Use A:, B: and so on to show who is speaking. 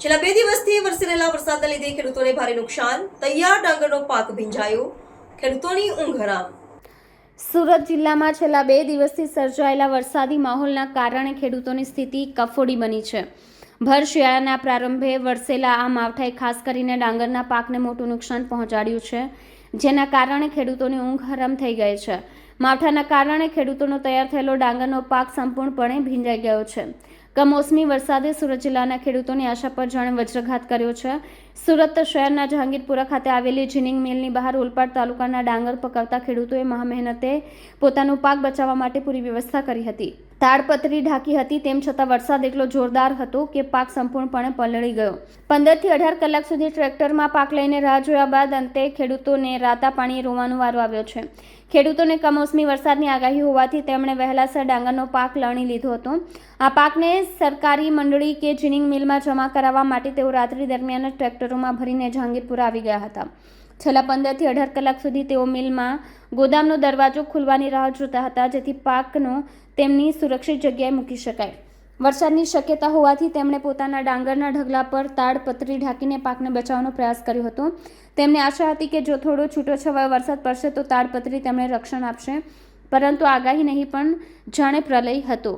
A: છેલ્લા બે દિવસથી વરસી રહેલા વરસાદના લીધે ખેડૂતોને ભારે નુકસાન. તૈયાર ડાંગરનો પાક ભીંજાયો. ખેડૂતોની ઊંઘ હરામ.
B: સુરત જિલ્લામાં છેલ્લા બે દિવસથી સર્જાયેલા વરસાદી માહોલના કારણે ખેડૂતોની સ્થિતિ કફોડી બની છે. ભર શિયાળાના પ્રારંભે વરસેલા આ માવઠાએ ખાસ કરીને ડાંગરના પાકને મોટું નુકસાન પહોંચાડ્યું છે, જેના કારણે ખેડૂતોની ઊંઘ હરામ થઈ ગઈ છે. માવઠાના કારણે ખેડૂતોનો તૈયાર થયેલો ડાંગરનો પાક સંપૂર્ણપણે ભીંજાઈ ગયો છે. કમોસમી વરસાદે સુરત જિલ્લાના ખેડૂતોની આશા પર જાણે વજ્રઘાત કર્યો છે. સુરત શહેરના જહાંગીરપુરા ખાતે આવેલી જીનિંગ મિલની બહાર ઓલપાડ તાલુકાના ડાંગર પકવતા ખેડૂતોએ મહામહેનતે પોતાનો પાક બચાવવા માટે પૂરી વ્યવસ્થા કરી હતી. તાડપત્રી ઢાંકી હતી તેમ છતાં વરસાદ એટલો જોરદાર હતો કે પાક સંપૂર્ણપણે પલળી ગયો. પંદરથી અઢાર કલાક સુધી ટ્રેક્ટરમાં પાક લઈને રાહ જોયા બાદ અંતે ખેડૂતોને રાતા પાણીએ રોવાનો વારો આવ્યો છે. ખેડૂતોને કમોસમી વરસાદની આગાહી હોવાથી તેમણે વહેલાસર ડાંગરનો પાક લણી લીધો હતો. આ પાકને સરકારી મંડળી કે જીનિંગ મિલમાં જમા કરાવવા માટે તેઓ રાત્રિ દરમિયાન જ ટ્રેક્ટરોમાં ભરીને જહાંગીરપુર આવી ગયા હતા. છેલ્લા પંદરથી અઢાર કલાક સુધી તેઓ મિલમાં ગોદામનો દરવાજો ખુલવાની રાહ જોતા હતા, જેથી પાકનો તેમની સુરક્ષિત જગ્યાએ મૂકી શકાય. વરસાદની શક્યતા હોવાથી તેમણે પોતાના ડાંગરના ઢગલા પર તાડપત્રી ઢાંકીને પાકને બચાવવાનો પ્રયાસ કર્યો હતો. તેમને આશા હતી કે જો થોડો છૂટો છવાયો વરસાદ પડશે તો તાડપત્રી તેમને રક્ષણ આપશે, પરંતુ આગાહી નહીં પણ જાણે પ્રલય હતો.